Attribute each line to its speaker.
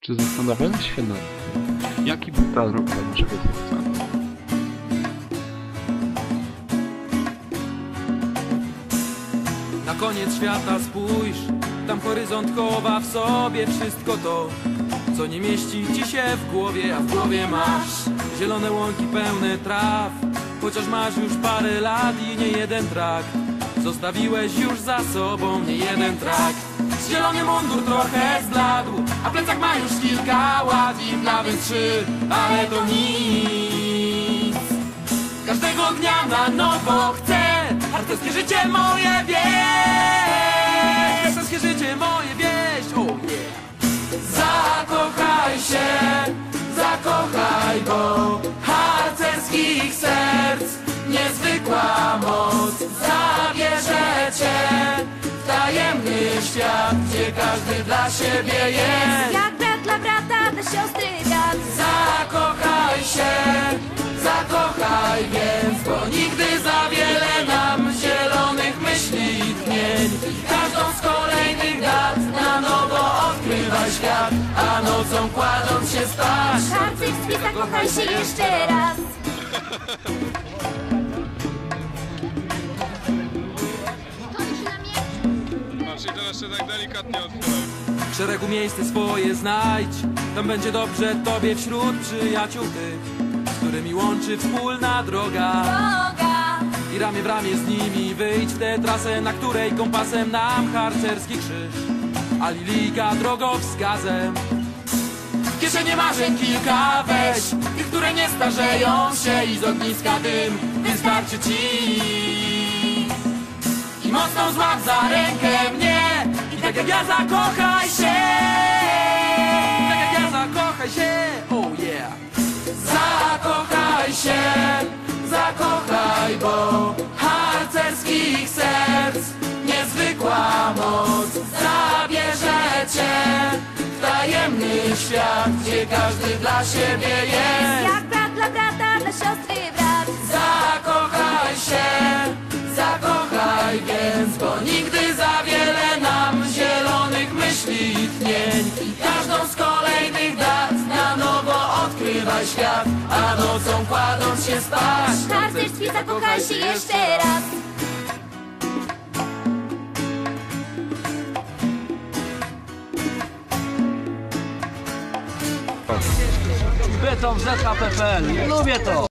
Speaker 1: Czy zastanawiałeś się nad tym, jaki był plan dla naszego serca?
Speaker 2: Na koniec świata spójrz, tam horyzont chowa w sobie wszystko to, co nie mieści ci się w głowie, a w głowie masz zielone łąki pełne traw, chociaż masz już parę lat i nie jeden trakt. Zostawiłeś już za sobą nie jeden trakt. Zielony mundur trochę zbladł, a plecak ma już kilka i nawet trzy, ale to nic. Każdego dnia na nowo chcę Harcerskie życie moje wieść Harcerskie życie moje wieść Oh yeah Zakochaj się Zakochaj, bo świat Gdzie każdy dla siebie jest.
Speaker 3: Jak brat dla brata, dla siostry brat
Speaker 2: Zakochaj się, zakochaj więc Bo nigdy za wiele nam zielonych myśli i tchnień Każdą z kolejnych dat na nowo odkrywaj świat A nocą kładąc się spać.
Speaker 3: Harcerstwie zakochaj się jeszcze raz
Speaker 4: teraz się tak delikatnie.
Speaker 2: W szeregu miejsce swoje znajdź Tam będzie dobrze tobie wśród przyjaciół tych Z którymi łączy wspólna droga
Speaker 3: Boga
Speaker 2: I ramię w ramię z nimi wyjdź w tę trasę, na której kompasem nam harcerski krzyż, a lilika drogowskazem. W kieszenie marzeń kilka weź, tych, które nie starzeją się i z ogniska dym wystarczy ci. I mocno złap za rękę jak ja zakochaj się. Tak jak ja zakochaj się, oh yeah. Zakochaj się, zakochaj, bo harcerskich serc niezwykła moc zabierze cię w tajemny świat, gdzie każdy dla siebie jest.
Speaker 3: Jak brat dla brata, dla siostry brat
Speaker 2: Zakochaj się, zakochaj więc, bo nigdy myśli i tchnień. Każdą z kolejnych dat na nowo odkrywaj świat, a nocą kładąc się spać.
Speaker 3: W harcerstwie zakochaj się jeszcze raz
Speaker 5: Beton ZHPPL. Lubię to.